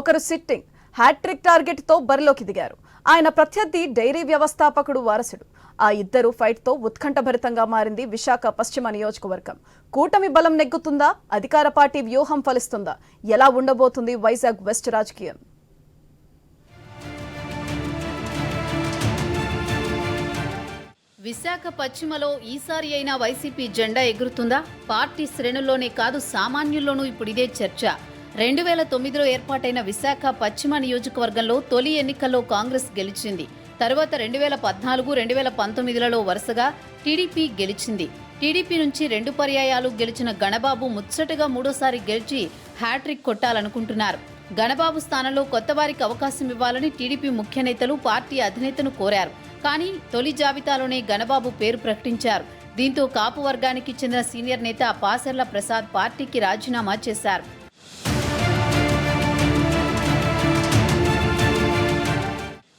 ఒకరు sitting hat trick టార్గెట్తో బరిలోకి దిగారు. ఆయన ప్రత్యర్థి డైరీ వ్యవస్థాపకుడు వారసుడు. ఆ ఇద్దరు ఫైట్తో ఉత్కంఠభరితంగా మారింది విశాఖ పశ్చిమ నియోజకవర్గం. కూటమి బలం నెగ్గుతుందా? అధికార పార్టీ వ్యూహం ఫలిస్తుందా? ఎలా ఉండబోతుంది వైజాగ్ వెస్ట్ రాజకీయం? విశాఖ పశ్చిమలో ఈసారి అయినా వైసీపీ జెండా ఎగురుతుందా? పార్టీ శ్రేణుల్లోనే కాదు సామాన్యుల్లోనూ ఇప్పుడు ఇదే చర్చ. రెండు వేల తొమ్మిదిలో ఏర్పాటైన విశాఖ పశ్చిమ నియోజకవర్గంలో తొలి ఎన్నికల్లో కాంగ్రెస్ గెలిచింది. తరువాత రెండు వేల పద్నాలుగు రెండు వేల పంతొమ్మిదిలలో వరుసగా టీడీపీ గెలిచింది. టీడీపీ నుంచి రెండు పర్యాయాలు గెలిచిన గణబాబు ముచ్చటగా మూడోసారి గెలిచి హ్యాట్రిక్ కొట్టాలనుకుంటున్నారు. గణబాబు స్థానంలో కొత్త వారికి అవకాశం ఇవ్వాలని టీడీపీ ముఖ్య నేతలు పార్టీ అధినేతను కోరారు. కానీ తొలి జాబితాలోనే గణబాబు పేరు ప్రకటించారు. దీంతో కాపు వర్గానికి చెందిన సీనియర్ నేత పాసర్ల ప్రసాద్ పార్టీకి రాజీనామా చేశారు.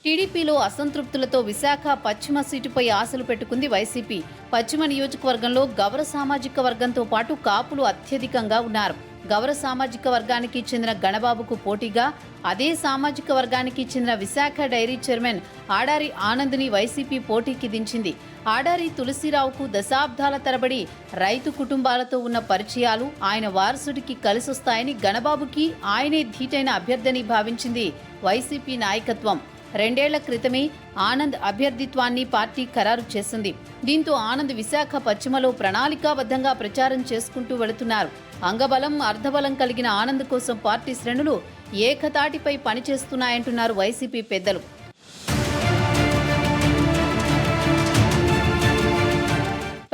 టీడీపీలో అసంతృప్తులతో విశాఖ పశ్చిమ సీటుపై ఆశలు పెట్టుకుంది వైసీపీ. పశ్చిమ నియోజకవర్గంలో గౌర సామాజిక వర్గంతో పాటు కాపులు అత్యధికంగా ఉన్నారు. గౌర సామాజిక వర్గానికి చెందిన గణబాబుకు పోటీగా అదే సామాజిక వర్గానికి చెందిన విశాఖ డైరీ చైర్మన్ ఆడారి ఆనంద్ని వైసీపీ పోటీకి దించింది. ఆడారి తులసిరావుకు దశాబ్దాల తరబడి రైతు కుటుంబాలతో ఉన్న పరిచయాలు ఆయన వారసుడికి కలిసొస్తాయని గణబాబుకి ఆయనే ధీటైన అభ్యర్థని భావించింది వైసీపీ నాయకత్వం. రెండేళ్ళ క్రితమే ఆనంద్ అభ్యర్థిత్వాన్ని పార్టీ ఖరారు చేసింది. దీంతో ఆనంద్ విశాఖ పశ్చిమలో ప్రణాళికాబద్ధంగా ప్రచారం చేసుకుంటూ వెళుతున్నారు. అంగబలం అర్ధబలం కలిగిన ఆనంద్ కోసం పార్టీ శ్రేణులు ఏకతాటిపై పనిచేస్తున్నాయంటున్నారు వైసీపీ పెద్దలు.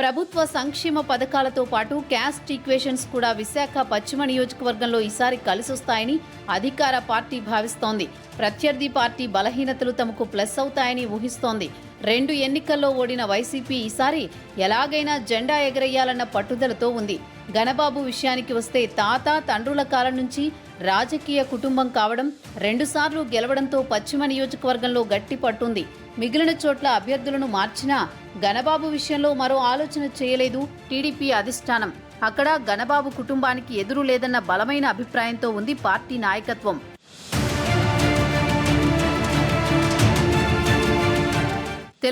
ప్రభుత్వ సంక్షేమ పథకాలతో పాటు క్యాస్ట్ ఈక్వేషన్స్ కూడా విశాఖ పశ్చిమ నియోజకవర్గంలో ఈసారి కలిసొస్తాయని అధికార పార్టీ భావిస్తోంది. ప్రత్యర్థి పార్టీ బలహీనతలు తమకు ప్లస్ అవుతాయని ఊహిస్తోంది. రెండు ఎన్నికల్లో ఓడిన వైసీపీ ఈసారి ఎలాగైనా జెండా ఎగరేయాలన్న పట్టుదలతో ఉంది. గణబాబు విషయానికి వస్తే తాత తండ్రుల కాలం నుంచి రాజకీయ కుటుంబం కావడం రెండుసార్లు గెలవడంతో పశ్చిమ నియోజకవర్గంలో గట్టి పట్టుంది. మిగిలిన చోట్ల అభ్యర్థులను మార్చినా గణబాబు విషయంలో మరో ఆలోచన చేయలేదు టీడీపీ అధిష్టానం. అక్కడ గణబాబు కుటుంబానికి ఎదురు లేదన్న బలమైన అభిప్రాయంతో ఉంది పార్టీ నాయకత్వం.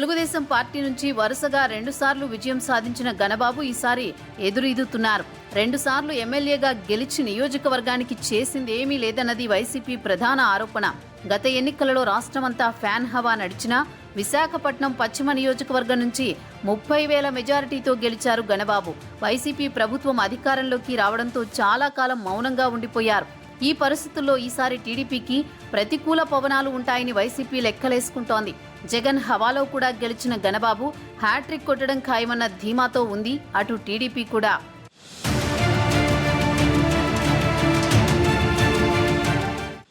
తెలుగుదేశం పార్టీ నుంచి వరుసగా రెండుసార్లు విజయం సాధించిన గణబాబు ఈసారి ఎదురీదుతున్నారు. రెండుసార్లు ఎమ్మెల్యేగా గెలిచి నియోజకవర్గానికి చేసింది ఏమీ లేదన్నది వైసీపీ ప్రధాన ఆరోపణ. గత ఎన్నికలలో రాష్ట్రమంతా ఫ్యాన్ హవా నడిచినా విశాఖపట్నం పశ్చిమ నియోజకవర్గం నుంచి ముప్పై వేల మెజారిటీతో గెలిచారు గణబాబు వైసీపీ ప్రభుత్వం అధికారంలోకి రావడంతో చాలా కాలం మౌనంగా ఉండిపోయారు. ఈ పరిస్థితుల్లో ఈసారి టీడీపీకి ప్రతికూల పవనాలు ఉంటాయని వైసీపీ లెక్కలేసుకుంటోంది. జగన్ హవాలో కూడా గెలిచిన గణబాబు హ్యాట్రిక్ కొట్టడం ఖాయమన్న ధీమాతో ఉంది. అటు టీడీపీ కూడా.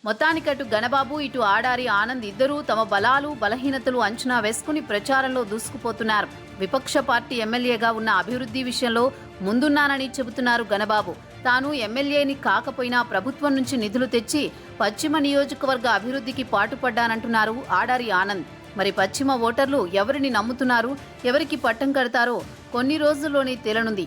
మొత్తానికటు గణబాబు ఇటు ఆడారి ఆనంద్ ఇద్దరూ తమ బలాలు బలహీనతలు అంచనా వేసుకుని ప్రచారంలో దూసుకుపోతున్నారు. విపక్ష పార్టీ ఎమ్మెల్యేగా ఉన్న అభివృద్ధి విషయంలో ముందున్నానని చెబుతున్నారు గణబాబు తాను ఎమ్మెల్యేని కాకపోయినా ప్రభుత్వం నుంచి నిధులు తెచ్చి పశ్చిమ నియోజకవర్గ అభివృద్ధికి పాటుపడ్డానంటున్నారు ఆడారి ఆనంద్. మరి పశ్చిమ ఓటర్లు ఎవరిని నమ్ముతున్నారు ఎవరికి పట్టం కడతారో కొన్ని రోజుల్లోనే తేలనుంది